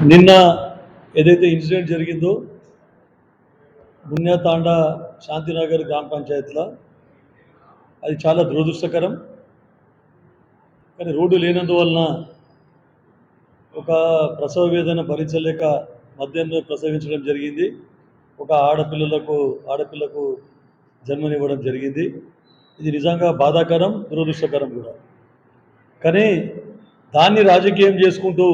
నిన్న ఏదైతే ఇన్సిడెంట్ జరిగిందో బున్యాతాండ శాంతినగర్ గ్రామ పంచాయతీలో అది చాలా దురదృష్టకరం. కానీ రోడ్డు లేనందువలన ఒక ప్రసవ వేదన భరించలేక మధ్యాహ్నం ప్రసవించడం జరిగింది. ఒక ఆడపిల్లలకు ఆడపిల్లకు జన్మనివ్వడం జరిగింది. ఇది నిజంగా బాధాకరం దురదృష్టకరం కూడా. కానీ దాన్ని రాజకీయం చేసుకుంటూ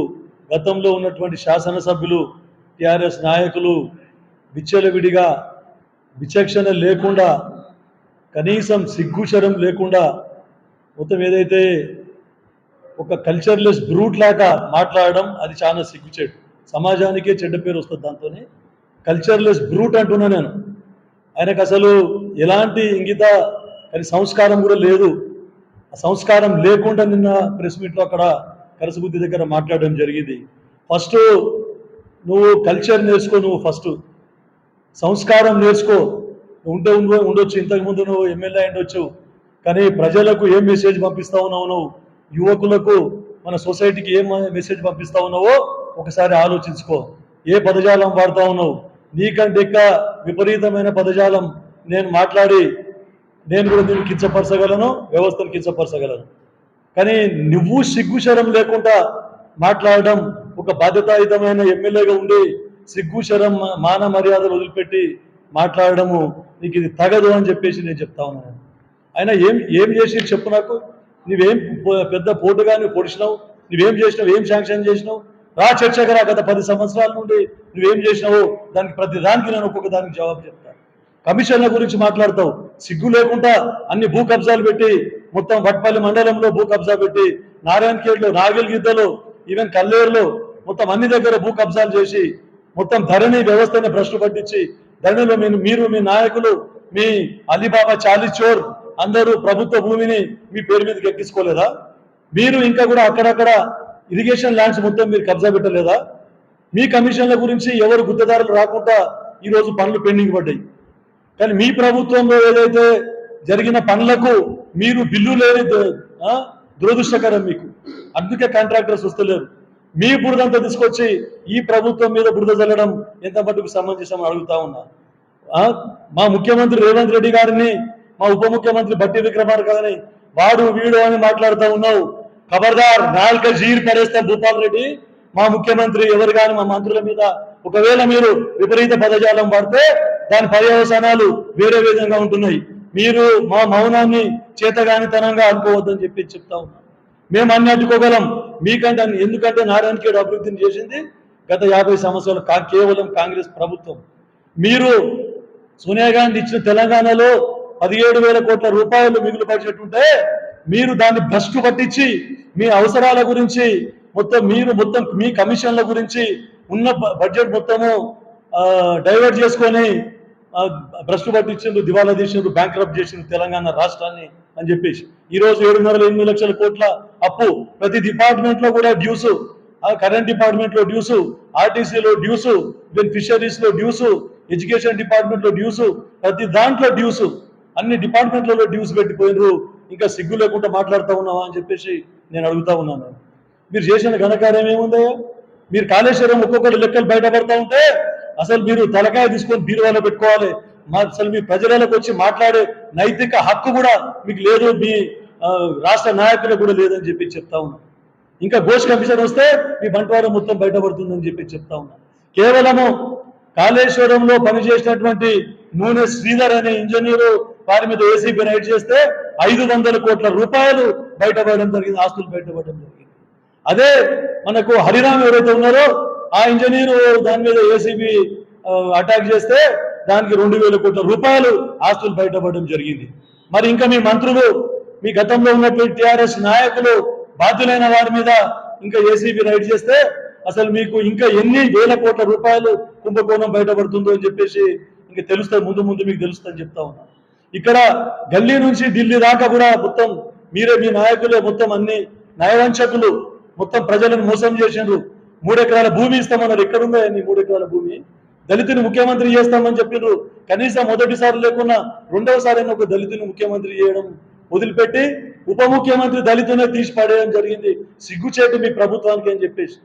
గతంలో ఉన్నటువంటి శాసనసభ్యులు టిఆర్ఎస్ నాయకులు విచ్చలవిడిగా విచక్షణ లేకుండా కనీసం సిగ్గుచరం లేకుండా మొత్తం ఏదైతే ఒక కల్చర్లెస్ బ్రూట్ లాగా మాట్లాడడం అది చాలా సిగ్గుచేటు. సమాజానికే చెడ్డ పేరు వస్తుంది దాంతోనే. కల్చర్లెస్ బ్రూట్ అంటున్నా నేను. ఆయనకు అసలు ఎలాంటి ఇంగిత కానీ సంస్కారం కూడా లేదు. ఆ సంస్కారం లేకుండా నిన్న ప్రెస్ మీట్లో అక్కడ కరసబుద్ధి దగ్గర మాట్లాడడం జరిగింది. ఫస్ట్ నువ్వు కల్చర్ నేర్చుకో నువ్వు ఫస్ట్ సంస్కారం నేర్చుకో. ఉంటే ఉండొచ్చు. ఇంతకుముందు నువ్వు ఎమ్మెల్యే ఉండొచ్చు. కానీ ప్రజలకు ఏం మెసేజ్ పంపిస్తా ఉన్నావు నువ్వు? యువకులకు మన సొసైటీకి ఏం మెసేజ్ పంపిస్తా ఉన్నావో ఒకసారి ఆలోచించుకో. ఏ పదజాలం వాడుతా ఉన్నావు? నీకంటే ఇంకా విపరీతమైన పదజాలం నేను మాట్లాడి నేను కూడా దీన్ని కించపరచగలను వ్యవస్థను కించపరచగలను. కానీ నువ్వు సిగ్గుశరం లేకుండా మాట్లాడడం ఒక బాధ్యతాయుతమైన ఎమ్మెల్యేగా ఉండి సిగ్గుశరం మాన మర్యాదలు వదిలిపెట్టి మాట్లాడడము నీకు ఇది తగదు అని చెప్పేసి నేను చెప్తా ఉన్నాను. ఆయన ఏం ఏం చేసి చెప్పు నాకు? నువ్వేం పెద్ద పోటుగా నువ్వు పొడిచినావు? నువ్వేం చేసినావు? ఏం శాంక్షన్ చేసినావు? రా చర్చకు రా గత పది సంవత్సరాల నుండి. నువ్వేం చేసినావు దానికి ప్రతి దానికి నేను ఒక్కొక్క దానికి జవాబు చెప్తాను కమిషన్ల గురించి మాట్లాడతావు. సిగ్గు లేకుండా అన్ని భూ కబ్జాలు పెట్టి మొత్తం వట్పల్లి మండలంలో భూ కబ్జా పెట్టి నారాయణఖేడ్లో నాగల్గిద్దలో ఈవెన్ కల్లేరులో మొత్తం అన్ని దగ్గర భూ కబ్జాలు చేసి మొత్తం ధరణి వ్యవస్థని భ్రష్టు పట్టించి ధరణిలో మీరు మీ నాయకులు మీ అలీబాబా చాలిచోర్ అందరూ ప్రభుత్వ భూమిని మీ పేరు మీదకి ఎక్కించుకోలేదా? మీరు ఇంకా కూడా అక్కడక్కడ ఇరిగేషన్ ల్యాండ్స్ మొత్తం మీరు కబ్జా పెట్టలేదా? మీ కమిషన్ల గురించి ఎవరు గుత్తదారులు రాకుండా ఈరోజు పనులు పెండింగ్ పడ్డాయి. కానీ మీ ప్రభుత్వంలో ఏదైతే జరిగిన పనులకు మీరు బిల్లు లేని దురదృష్టకరం మీకు. అందుకే కాంట్రాక్టర్స్ వస్తలేరు. మీ బురదంతా తీసుకొచ్చి ఈ ప్రభుత్వం మీద బురద జల్లడం ఎంత మటుకు సమంజసం అడుగుతా ఉన్నా. ఆ, మా ముఖ్యమంత్రి రేవంత్ రెడ్డి గారిని మా ఉప ముఖ్యమంత్రి బట్టి విక్రమార్క గారిని వాడు వీడు అని మాట్లాడుతూ ఉన్నావు. ఖబర్దార్ నాలుక జీర్ పడేస్తా భూపాల్ రెడ్డి. మా ముఖ్యమంత్రి ఎవరు కానీ మా మంత్రుల మీద ఒకవేళ మీరు విపరీత పదజాలం వాడితే దాని పర్యవసానాలు వేరే విధంగా ఉంటున్నాయి. మీరు మా మౌనాన్ని చేతగానితనంగా అనుకోవద్దని చెప్పి చెప్తా ఉన్నాం. మేము అన్ని అడ్డుకోగలం. మీకంటే ఎందుకంటే ఎందుకంటే నారాయణఖేడ్ అభివృద్ధిని చేసింది గత యాభై సంవత్సరాలు కా కేవలం కాంగ్రెస్ ప్రభుత్వం. మీరు సోనియా గాంధీ ఇచ్చిన తెలంగాణలో పదిహేడు వేల కోట్ల రూపాయలు మిగులు బడ్జెట్ ఉంటే మీరు దాన్ని భ్రష్టు పట్టించి మీ అవసరాల గురించి మొత్తం మీరు మొత్తం మీ కమిషన్ల గురించి ఉన్న బడ్జెట్ మొత్తము డైవర్ట్ చేసుకొని భ్రష్టు పట్టించిండ్రు దివాలా తీసిండ్రు బ్యాంక్ చేసిండ్రు తెలంగాణ రాష్ట్రాన్ని అని చెప్పేసి. ఈ రోజు ఏడున్నర ఎనిమిది లక్షల కోట్ల అప్పు. ప్రతి డిపార్ట్మెంట్లో కూడా డ్యూస్ కరెంట్ డిపార్ట్మెంట్లో డ్యూస్ ఆర్టీసీలో డ్యూస్ ఈవెన్ ఫిషరీస్లో డ్యూస్ ఎడ్యుకేషన్ డిపార్ట్మెంట్లో డ్యూస్ ప్రతి దాంట్లో డ్యూస్ అన్ని డిపార్ట్మెంట్లలో డ్యూస్ పెట్టిపోయినరు. ఇంకా సిగ్గు లేకుండా మాట్లాడుతూ ఉన్నావా అని చెప్పేసి నేను అడుగుతా ఉన్నాను. మీరు చేసిన ఘనకార్యం ఏముందయ్యా? మీరు కాళేశ్వరం ఒక్కొక్కటి లెక్కలు బయటపడతా ఉంటే అసలు మీరు తలకాయ తీసుకొని బీరువాలో పెట్టుకోవాలి. అసలు మీ ప్రజలకు వచ్చి మాట్లాడే నైతిక హక్కు కూడా మీకు లేదు మీ రాష్ట్ర నాయకులకు కూడా లేదని చెప్పి చెప్తా ఉన్నా. ఇంకా ఘోష్ కమిషన్ వస్తే మీ బంటవారం మొత్తం బయటపడుతుందని చెప్పి చెప్తా ఉన్నా. కేవలము కాళేశ్వరంలో పనిచేసినటువంటి నూనె శ్రీధర్ అనే ఇంజనీరు వారి మీద ఏసీబీ రైడ్ చేస్తే ఐదు వందల కోట్ల రూపాయలు బయటపడడం జరిగింది ఆస్తులు బయటపడడం జరిగింది. అదే మనకు హరిరామ్ ఎవరైతే ఉన్నారో ఆ ఇంజనీరు దాని మీద ఏసీబీ అటాక్ చేస్తే దానికి రెండు వేల కోట్ల రూపాయలు ఆస్తులు బయటపడడం జరిగింది. మరి ఇంకా మీ మంత్రులు మీ గతంలో ఉన్నటువంటి టిఆర్ఎస్ నాయకులు బాధ్యులైన వారి మీద ఇంకా ఏసీబీ రైడ్ చేస్తే అసలు మీకు ఇంకా ఎన్ని వేల కోట్ల రూపాయలు కుంభకోణం బయటపడుతుందో అని చెప్పేసి ఇంకా తెలుస్తుంది ముందు ముందు మీకు తెలుస్తుందని చెప్తా ఉన్నా. ఇక్కడ గల్లీ నుంచి ఢిల్లీ దాకా కూడా మొత్తం మీరే మీ నాయకులే మొత్తం అన్ని నయవంచకులు మొత్తం ప్రజలను మోసం చేసిండ్రు. మూడు ఎకరాల భూమి ఇస్తామన్నారు. ఎక్కడుందో నీ మూడు ఎకరాల భూమి? దళితుని ముఖ్యమంత్రి చేస్తామని చెప్పిండ్రు కనీసం మొదటిసారి లేకున్నా రెండవసారి ఒక దళితుని ముఖ్యమంత్రి చేయడం వదిలిపెట్టి ఉప ముఖ్యమంత్రి దళితునే తీసి పడేయడం జరిగింది. సిగ్గుచేటు మీ ప్రభుత్వానికి అని చెప్పేసి.